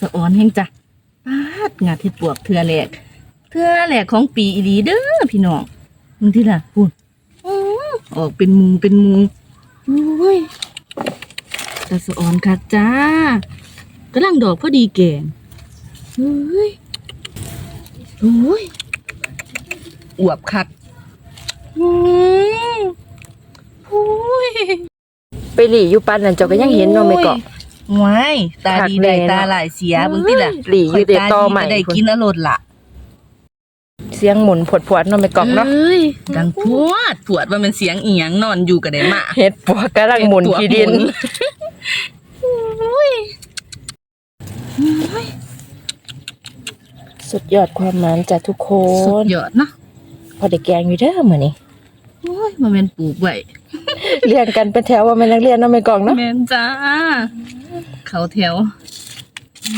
สะออนแห้งจ้ะปาดงาเห็ดปวกเทือแหลกเทือแหลกของปีอีหลีเด้อพี่น้องมึงที่ล่ะพูดอื้อออกเป็นมุงเป็นมุงโอ้ยตะสะออนคักจ้ากำลังดอกพอดีแก่งเฮ้ยโอ้ยอวบคักอืมโอ้ยไปหลีอยู่ปันนั่นเจ้าก็ยังเห็นเนาะแม่เกาะ ว้ายตาดีคักแน่ได้เนาะตาหลายเสียเบิ่งติล่ะหลีอยู่แต่ตอใหม่ข่ยตาดีก็ได้กินอรรถล่ะ เสียงหมุนผดพวดๆเนาะแม่เกาะเนาะอ้ยดังพวดพวดว่ามันเสียงอีหยังนอนอยู่ก็ได้มาเฮ็ดปวกกำลังหมุนขี้ดินสุดยอดความหมานจากทุกคสุนดยอดเนาะพอได้แกงอยู่เด้อมื้อนี้โอ้ยมันแม่นปลูกไว้ เรียนกันเป็นแถวว่าแม่นนักเรียนเนาะแม่กองเนาะแม่นจ้า เขาแถว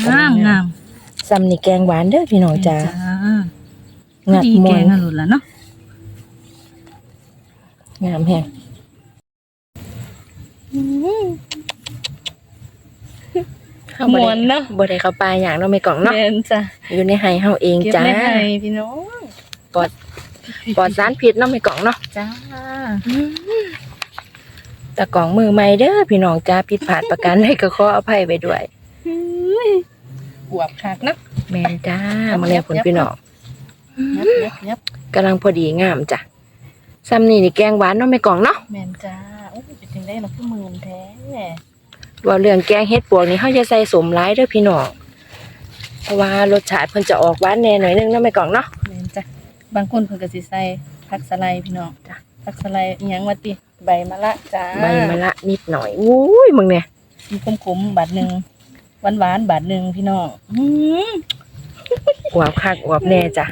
งามงามซ้ำนี่แกงหวานเด้อพี่น้องจ้าพองัดดีมแกวนงอรรถล่ะเนาะงามแฮงเฮาบ่ม่วนได้เนาะบ่ได้เข้าป่าหยังเนาะแม่กองเนาะแม่นจ้าอยู่ในไห้เฮาเองเก็บจ้าไว้ให้พี่น้องปลอดปลอดสารพิษเนาะแม่กองเนาะจ้า แต่กล่องมือใหม่เด้อพี่น้องจ้าผิดพลาดประการใดก็ขออภัยไว้ด้วยเฮ้ยอวบคักเนาะแม่นจ้ามาแล้วคุณพี่น้องยับยับยับกำลังพอดีงามจ้ะซ้ำนี่นี่แกงหวานเนาะแม่กล่องเนาะแม่นจ้าโอ้ยเป็นจังได้เนาะคือหมื่นแท้ว่าเรื่องแกงเฮ็ดปวกนี่เฮาจะใส่สมหลายเด้อพี่น้องเพราะว่ารสชาติเพิ่นจะออกหวานแน่หน่อยนึงเนาะแม่กล่องเนาะแม่นจ้ะบางคนเพิ่นก็สิใส่ผักสะไลด์พี่น้องจ้ะ ผักสะไลด์อิหยังว่าติใบมะละจ้าใบมะละนิดหน่อยอุ้ยมึงเนี่ยมีขมๆบาทหนึงหวานๆบาทหนึงพี่น้องอื้ออวบคักอวบแน่จ้ะ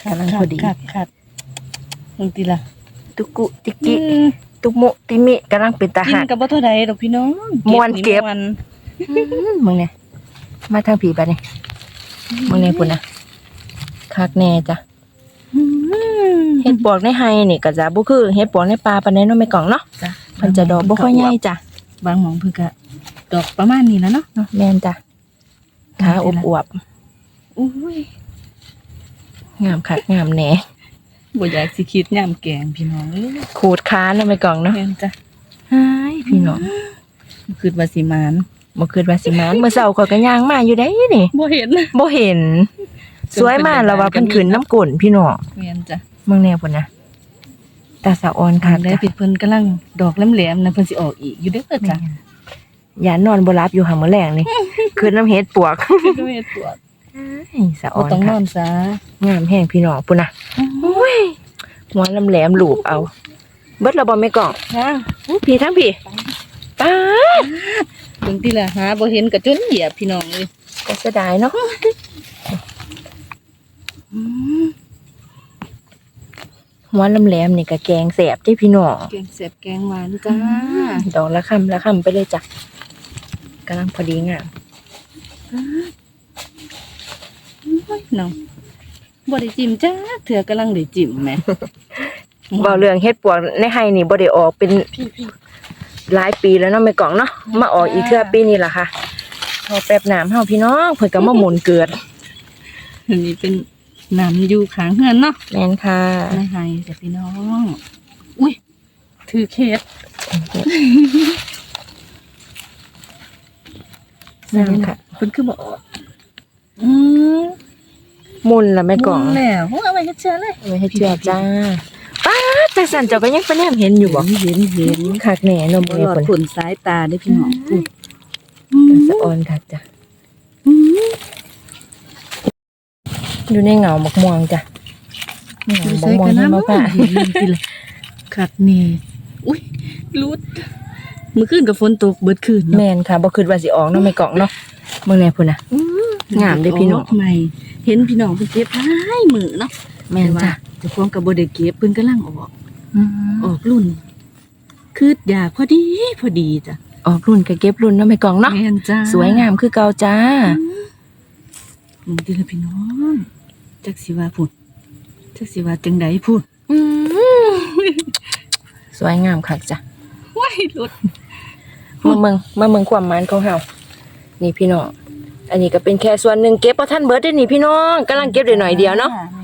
คักกำลังพอดีคักคักมึงติล่ะตุกุติอืกิมตุมุติมิกำลังเป็นตากินหักก็บ่เท่าใดดอกพี่น้องม่วนเก็บ ม่วนมึงเนี่ยมาทางผีบัดนี่มึงเนี่ยพุ่นนะคักแน่จ้ะอื้อ เฮ็ดปวกในไฮนี่ก็จะบ่คือเฮ็ดปวกในป่าปานใดเนาะแม่กล่องเนาะจ้ะมันจะดอกบ่ค่อยใหญ่จ้ะบางหม่องเพิ่นก็ดอกประมาณนี้แล้วเนาะเนาะแม่นจ้ะขาอวบอุ้ยๆงามคักงามแหน่บ่อยากสิคิดยามแกงพี่น้องเอ้ยขูดค้าเนาะแม่กล่องเนาะแม่นจ้ะหายพี่น้องคือว่าสิมานบ่คิดว่าสิมานเมื่อเช้าข้อยก็ย่างมาอยู่ได้นี่บ่เห็นบ่เห็น สวยมากแล้วว่าเพิ่นขึ้นน้ำกลนพี่น้องแม่นจ้ะเมืองแน่พุ่นนะตาสะออนคักได้จ้ะผิดเพิ่นกำลังดอกแหลมๆนะเพิ่นสิออกอีกอยู่เด้อจ้ะอย่านอนบ่หลับอยู่หามื้อแลงนี่ขึ้นน้ำเฮ็ดปวกก็เฮ็ดตัวเฮ้ยสะอบ่อนต้องนคัอกนซะงามแห้งพี่น้องพุ่นน่ะโอ้ยหัวลำแหลมหลูบเอา เบิดและบ่แม่กล่องนะอู้พี่ทั้งพี่ป้าดเบิ่งติล่ะหาบ่เห็นก็จนเหยียบพี่น้องเลยก็เสียดายเนาะ หัวลำแหลมนี่ก็แกงแสบที่พี่น้องแกงแซ่บแกงหวานจ้า ดอกละคำละคำไปเลยจ้ะกำลังพอดีงามน้องบ่ได้จิ้มจ้าเถื่อกำลังได้จิ้มแหมเบาเรื่องเฮ็ดปวกในไฮนี่บ่ได้ออกเป็นพี่พี่หลายปีแล้วเนาะแม่กล่องเนาะมาออกอีกเทื่อปีนี้ล่ะค่ะพอแป๊บน้ำเฮาพี่น้องเพิ่นก็มาหมุนเกิดอันนี้เป็น น้ำอยู่ข้างเฮือนเนาะแม่นค่ะไม่ให้จ้ะพี่น้อง อุ้ย ถือเคสน้ำค่ะเพิ่นคือบ่ออกอืมหมุนล่ะแม่กล่องมุ่แล้วโอ้เอาไว้เชื่อเลยไม่ให้เชื่อจ้าป้าดจังสันเจ้าก็ยังไปแนมเห็นอยู่บ่เห็นเห็นคักแหน่นมบ่เอ้หลอดเพิ่นผลสายตาได้อพี่น้องสะออนคักจ้ะ อยู่ในเหงาหมกม่วงจ้ะเหงาหมกม่วงที่มาป่าเห็นมันกินเลยคักนี่อุ้ยรุดเมื่อคืนกับฝนตกเบิดคืนเนาะแม่นค่ะบ่คิดว่าสิออกเนาะแม่กล่องเนาะเบิ่งแน่พุ่นน่ะงามเด้อพี่น้องใหม่เห็นพี่น้องเพิ่นเก็บหลายมือเนาะแม่นจ้ะแต่ว่าเจ้าของก็บ่ได้เก็บเพิ่นกำลังออกอืมออกรุ่นคืออยากพอดีพอดีจ้ะออกรุ่นก็เก็บรุ่นเนาะแม่กล่องเนาะแม่นจ้าสวยงามคือเก่าจ้ามึงดีละพี่น้อง จักสิว่าพูดจักสิว่าจังใดพูดสวยงามคักจ้ะว้ายรถมาเมืองมาเมืองความหมันของเฮานี่พี่น้อง อันนี้ก็เป็นแค่ส่วนหนึ่งเก็บบ่ทันเบิดเด้อนี่พี่น้องกำลังเก็บได้หน่อยเดียวเนาะ แ